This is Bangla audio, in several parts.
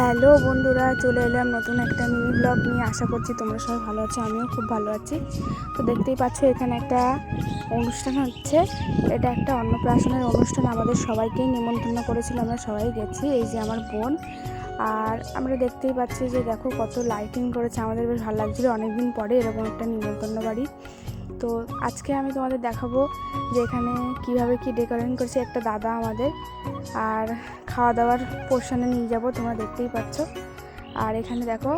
হ্যালো বন্ধুরা, চলে এলাম নতুন একটা মিনি ব্লগ নিয়ে। আশা করছি তোমরা সবাই ভালো আছো, আমিও খুব ভালো আছি। তো দেখতেই পাচ্ছ, এখানে একটা অনুষ্ঠান হচ্ছে। এটা একটা অন্নপ্রাশনের অনুষ্ঠান, আমাদের সবাইকেই নিমন্ত্রণ করেছিল, আমরা সবাই গেছি, এই যে আমার বোন। আর আমরা দেখতেই পাচ্ছি যে দেখো কত লাইটিং করেছে, আমাদের বেশ ভালো লাগছিল। অনেকদিন পরে এরকম একটা নিমন্ত্রণ বাড়ি। তো আজকে আমি তোমাদের দেখাবো যে এখানে কীভাবে কি ডেকোরেশন করেছে একটা দাদা আমাদের। আর খাওয়া দাওয়ার পোর্শনে নিয়ে যাব তোমরা দেখতেই পাচ্ছ। আর এখানে দেখো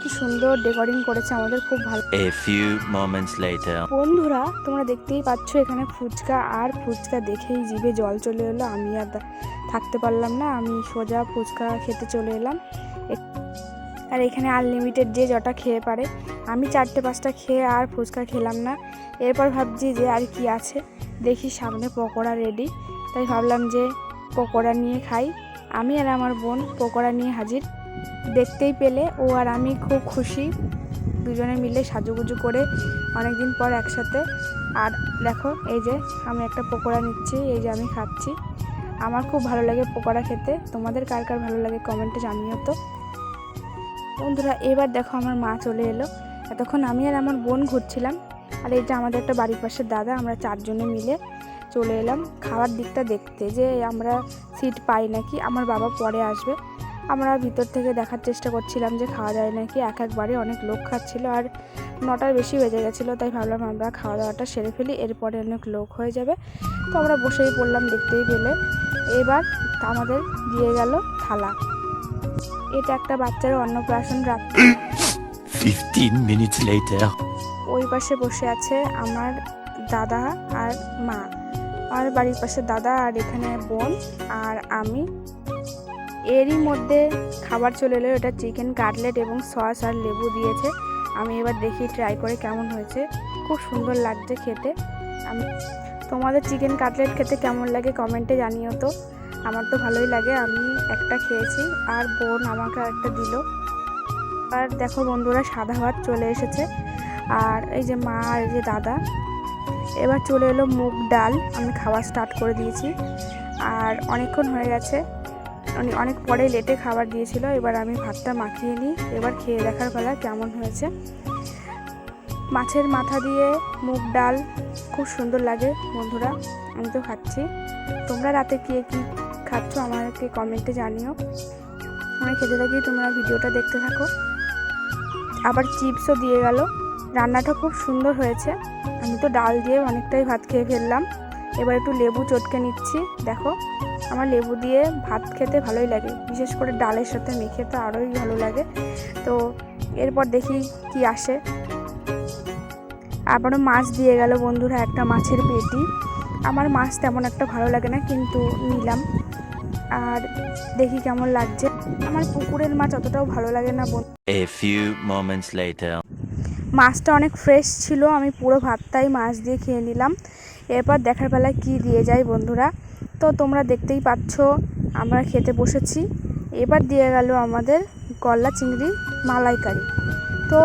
কি সুন্দর ডেকোরেশন করেছে আমাদের খুব ভালো। A few moments later. বন্ধুরা তোমরা দেখতেই পাচ্ছ এখানে ফুচকা আর ফুচকা দেখেই জিভে জল চলে এলো। আমি আর থাকতে পারলাম না আমি সোজা ফুচকা খেতে চলে এলাম। আর এখানে আনলিমিটেড যে যটা খেয়ে পারে। আমি চারটে পাঁচটা খেয়ে আর ফুচকা খেলাম না। এরপর ভাবছি যে আর কি আছে। দেখি সামনে পকোড়া রেডি তাই ভাবলাম যে পকোড়া নিয়ে খাই। আমি আর আমার বোন পকোড়া নিয়ে হাজির। দেখতেই পেলে ও আর আমি খুব খুশি। দুজনে মিলে সাজুগুজু করে অনেকদিন পর একসাথে। আর দেখো, এই যে আমি একটা পকোড়া নিচ্ছি, এই যে আমি খাচ্ছি। আমার খুব ভালো লাগে পকোড়া খেতে। তোমাদের কার কার ভালো লাগে কমেন্টে জানিও তো। বন্ধুরা, এবার দেখো আমার মা চলে এলো। এতক্ষণ আমি আর আমার বোন ঘুরছিলাম। আর এই যে আমাদের একটা বাড়ির পাশের দাদা, আমরা চারজনে মিলে চলে এলাম। খাওয়ার দিকটা দেখতে যে আমরা সিট পাই নাকি আমার বাবা পরে আসবে। আমরা ভিতর থেকে দেখার চেষ্টা করছিলাম যে খাওয়া যায় নাকি এক একবারে অনেক লোক খাচ্ছিল আর নটার বেশি বেজে গেছিল তাই ভাবলাম আমরা খাওয়া দাওয়াটা সেরে ফেলি এরপরে অনেক লোক হয়ে যাবে। তো আমরা বসেই পড়লাম দেখতেই পেলে। এবার আমাদের দিয়ে গেল থালা। এটা একটা বাচ্চার অন্নপ্রাশন রাত 15 ওই পাশে বসে আছে আমার দাদা আর মা। আমার বাড়ির পাশে দাদা আর এখানে বোন আর আমি। এরই মধ্যে খাবার চলে এলো, এটা চিকেন কাটলেট এবং সস আর লেবু দিয়েছে। আমি এবার দেখি ট্রাই করে কেমন হয়েছে। খুব সুন্দর লাগছে খেতে। আমি তোমাদের চিকেন কাটলেট খেতে কেমন লাগে কমেন্টে জানিও তো। আমার তো ভালোই লাগে, আমি একটা খেয়েছি আর বোন আমাকে একটা দিল। আর দেখো বন্ধুরা, সাদা ভাত চলে এসেছে। আর এই যে মা আর এই যে দাদা এবার চলে এলো মুগ ডাল। আমি খাওয়া স্টার্ট করে দিয়েছি। আর অনেকক্ষণ হয়ে গেছে। অনে- অনেক পরে লেটে খাবার দিয়েছিল। এবার আমি ভাতটা মাখিয়ে নিই। এবার খেয়ে দেখার বেলা কেমন হয়েছে। মাছের মাথা দিয়ে মুগ ডাল খুব সুন্দর লাগে বন্ধুরা। আমি তো খাচ্ছি। তোমরা রাতে কে কী খাচ্ছ আমাকে কমেন্টে জানিও। আমি খেতে থাকি, তোমরা ভিডিওটা দেখতে থাকো। আবার চিপসও দিয়ে গেল। রান্নাটা খুব সুন্দর হয়েছে। আমি তো ডাল দিয়ে অনেকটাই ভাত খেয়ে ফেললাম। এবার একটু লেবু চটকে নিচ্ছি। দেখো, আমার লেবু দিয়ে ভাত খেতে ভালোই লাগে। বিশেষ করে ডালের সাথে মেখে তো আরোই ভালো লাগে। তো এরপর দেখি কি আসে। আবারও মাছ দিয়ে গেল বন্ধুরা, একটা মাছের পেটি। আমার মাছ তেমন একটা ভালো লাগে না, কিন্তু নিলাম। আর দেখি কেমন লাগছে। আমার পুকুরের মাছ অতটাও ভালো লাগে না বন্ধু। মাছটা অনেক ফ্রেশ ছিল, আমি পুরো ভাতটাই মাছ দিয়ে খেয়ে নিলাম। এরপর দেখার বেলায় কি দিয়ে যায় বন্ধুরা। তো তোমরা দেখতেই পাচ্ছ, আমরা খেতে বসেছি। এবার দিয়ে গেল আমাদের গলদা চিংড়ি মালাইকারি। তো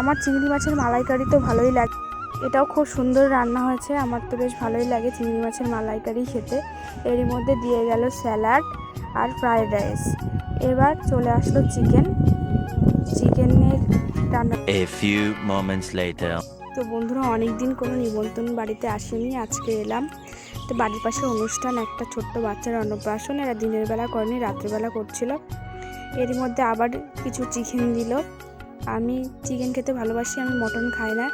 আমার চিংড়ি মাছের মালাইকারি তো ভালোই লাগে, এটাও খুব সুন্দর রান্না হয়েছে, আমার তো বেশ ভালোই লাগে চিংড়ি মাছের মালাইকারি খেতে। এরই মধ্যে দিয়ে গেল স্যালাড আর ফ্রায়েড রাইস। এবার চলে আসলো চিকেন। চিকেনের রান্না A few moments later. তো বন্ধুরা অনেক দিন কোনো নিমন্ত্রণ বাড়িতে আসেনি আজকে এলাম। তো বাড়ির পাশে অনুষ্ঠান একটা ছোট্ট বাচ্চার অন্নপ্রাশন এরা দিনের বেলা করেনি রাত্রিবেলা করছিল। এর মধ্যে আবার কিছু চিকেন দিল। আমি চিকেন খেতে ভালোবাসি আমি মটন খাই না।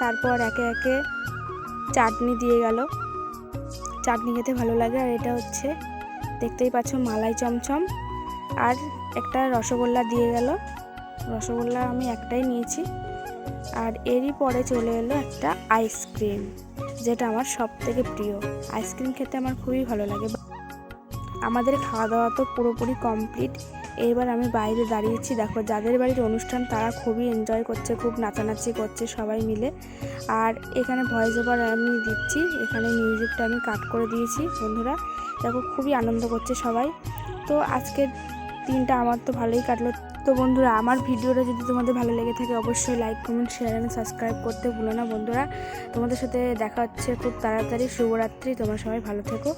তারপর একে একে চাটনি দিয়ে গেল। চাটনি খেতে ভালো লাগে আর এটা হচ্ছে দেখতেই পাচ্ছ মালাই চমচম। আর একটা রসগোল্লা দিয়ে গেল। রসগোল্লা আমি একটাই নিয়েছি। আর এরই পরে চলে এলো একটা আইসক্রিম যেটা আমার সব থেকে প্রিয় আইসক্রিম খেতে আমার খুবই ভালো লাগে। আমাদের খাওয়া দাওয়া তো পুরোপুরি কমপ্লিট এবার আমি বাইরে দাঁড়িয়েছি। দেখো, যাদের বাড়ির অনুষ্ঠান, তারা খুবই এনজয় করছে, খুব নাচানাচি করছে সবাই মিলে। আর এখানে ভয়েস ওভার আমি দিচ্ছি। এখানে মিউজিকটা আমি কাট করে দিয়েছি, বন্ধুরা। দেখো, খুবই আনন্দ করছে সবাই। তো আজকের দিনটা আমার তো ভালোই কাটলো। তো বন্ধুরা, আমার ভিডিওটা যদি তোমাদের ভালো লেগে থাকে, অবশ্যই লাইক কমেন্ট শেয়ার এবং সাবস্ক্রাইব করতে ভুলো না বন্ধুরা। তোমাদের সাথে দেখা হচ্ছে খুব তাড়াতাড়ি। শুভরাত্রি। তোমরা সবাই ভালো থেকো।